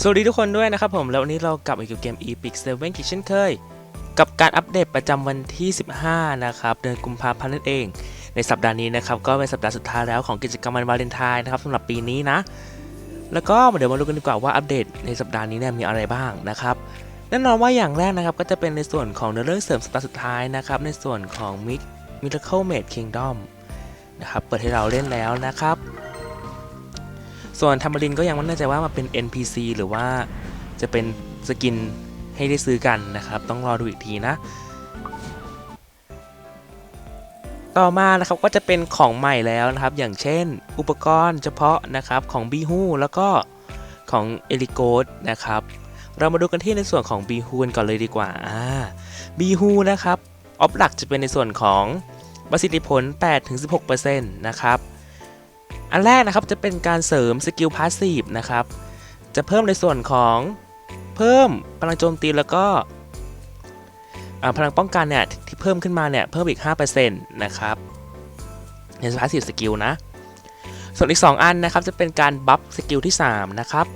สวัสดีทุกคนด้วยนะครับผม แล้ววันนี้เรากลับมาอยู่เกม Epic 7อีกเช่นเคย กับการอัปเดตประจำวันที่ 15 นะครับ เดือนกุมภาพันธ์นั่นเอง ในสัปดาห์นี้นะครับ ก็เป็นสัปดาห์สุดท้ายแล้วของกิจกรรมวันวาเลนไทน์นะครับสำหรับปีนี้นะ แล้วก็เดี๋ยวมาดูกันดีกว่าว่าอัปเดตในสัปดาห์นี้เนี่ยมีอะไรบ้างนะครับแน่นอนว่าอย่างแรกนะครับก็จะเป็นในส่วนของเนื้อเรื่องเสริมสัปดาห์สุดท้ายนะครับในส่วนของ Mid Miracle Maid Kingdom นะครับเปิดให้เราเล่นแล้วนะครับ ส่วนทัมบรินก็ยังไม่แน่ใจว่ามันเป็น NPC หรือว่าจะเป็นสกินให้ได้ซื้อกันนะครับ ต้องรอดูอีกทีนะ ต่อมานะครับก็จะเป็นของใหม่แล้วนะครับ อย่างเช่น อุปกรณ์เฉพาะนะครับของบีฮูแล้วก็ของเอลิโกดนะครับเรามาดูกันที่ในส่วนของบีฮูกันก่อนเลยดีกว่าบีฮูนะครับออฟหลักจะเป็นในส่วนของประสิทธิผล 8-16%นะครับ อันแรกนะครับจะเป็นการเสริมสกิลพาสซีฟนะครับ จะเพิ่มในส่วนของเพิ่มพลังโจมตีแล้วก็พลังป้องกันเนี่ยที่เพิ่มขึ้นมาเนี่ยเพิ่มอีก 5%นะครับในพาสซีฟสกิลนะส่วนอีก 2 อันนะครับจะเป็นการบัฟสกิลที่ 3 นะครับ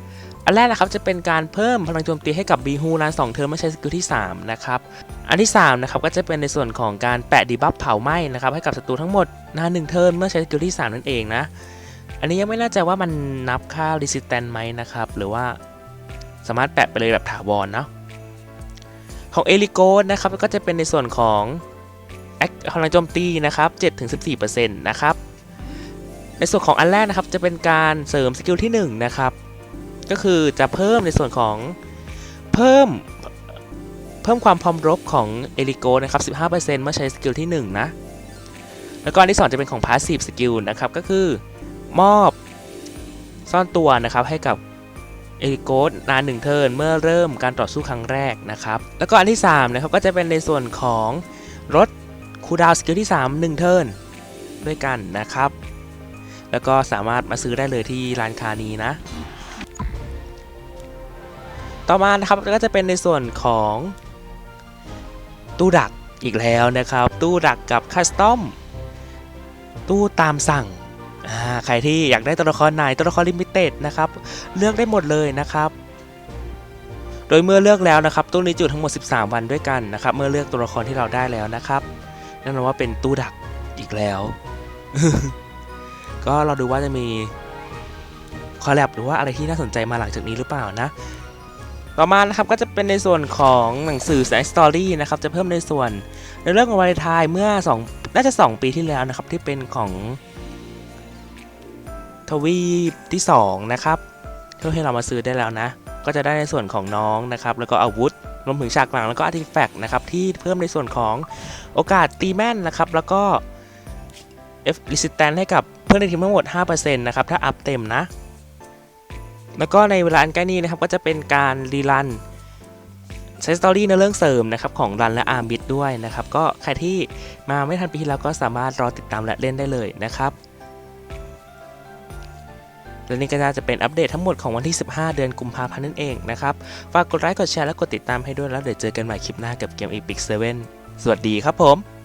อันแรกนะครับจะเป็นการเพิ่มพลังโจมตีให้กับบีฮูนาน2เทอมไม่ใช้สกิลที่ 3 นะครับ อันที่3นะครับก็จะเป็นในส่วนของการแปะดีบัฟเผาไหม้นะครับให้กับศัตรูทั้งหมดนาน1เทิร์นเมื่อใช้สกิลที่ 3 นั่นเองนะ อันนี้ยังไม่แน่ใจว่ามันนับค่า resistance ไหมนะครับ หรือว่าสามารถแปะไปเลยแบบถาวรเนาะของเอลิโกนะครับก็จะเป็นในส่วนของแอคพลังโจมตีนะครับ7-14%นะครับในส่วนของอันแรกนะครับจะเป็นการเสริมสกิลที่1นะครับก็คือจะเพิ่มในส่วนของเพิ่มเพิ่มความพร้อมรบของเอลิโกนะครับ15%เมื่อใช้สกิลที่1นะแล้วก็อันที่ 2 จะเป็นของ Passive Skill นะครับก็คือ มอบซ่อนตัวนะครับให้กับเอลิโกสนานหนึ่งเทิร์นเมื่อเริ่มการต่อสู้ครั้งแรกนะครับ แล้วก็อันที่3นะครับก็จะเป็นในส่วนของรถคูดาวสกิลที่ 3 1 เทิร์นด้วยกันนะครับ แล้วก็สามารถมาซื้อได้เลยที่ร้านคานี้นะ ต่อมานะครับก็จะเป็นในส่วนของตู้ดักอีกแล้วนะครับ ตู้ดักกับคัสตอมตู้ตามสั่ง ใครที่อยากได้ตัวละครไหนตัวละครลิมิเต็ดนะครับ เลือกได้หมดเลยนะครับ โดยเมื่อเลือกแล้วนะครับ ตู้นี้จุดทั้งหมด 13 วันด้วยกันนะครับ เมื่อเลือกตัวละครที่เราได้แล้วนะครับนั่นแปลว่าเป็นตู้ดักอีกแล้ว ก็เราดูว่าจะมีคอลแลบหรือว่าอะไรที่น่าสนใจมาหลังจากนี้หรือเปล่านะ ต่อมานะครับก็จะเป็นในส่วนของหนังสือแสงสตอรี่นะครับ จะเพิ่มในส่วนในเรื่องของวาเลนไทน์เมื่อ 2 น่าจะ 2 ปีที่แล้วนะครับ ที่เป็นของ ทวีปที่ 2 นะครับเพื่อให้เรามาซื้อได้แล้วนะ ก็จะได้ในส่วนของน้องนะครับ แล้วก็อาวุธรวมถึงฉากหลังแล้วก็อาร์ติแฟกต์นะครับ ที่เพิ่มในส่วนของโอกาสตีแม่นนะครับ แล้วก็ F resistance ให้กับเพื่อนในทีมทั้งหมด 5%นะครับ ถ้าอัพเต็มนะ แล้วก็ในเวลาอันใกล้นี้นะครับ ก็จะเป็นการรีรันใช้สตอรี่ในเรื่องเสริมนะครับของรันและอาร์บิดด้วยนะครับ ก็ใครที่มาไม่ทันปีที่แล้วก็สามารถรอติดตามและเล่นได้เลยนะครับ และนี่ก็น่าจะเป็นอัปเดตทั้งหมดของวันที่ 15 เดือนกุมภาพันธ์นั่นเองนะครับ ฝากกดไลค์ กดแชร์ และกดติดตามให้ด้วยแล้วเดี๋ยวเจอกันใหม่คลิปหน้ากับเกม Epic 7 สวัสดีครับผม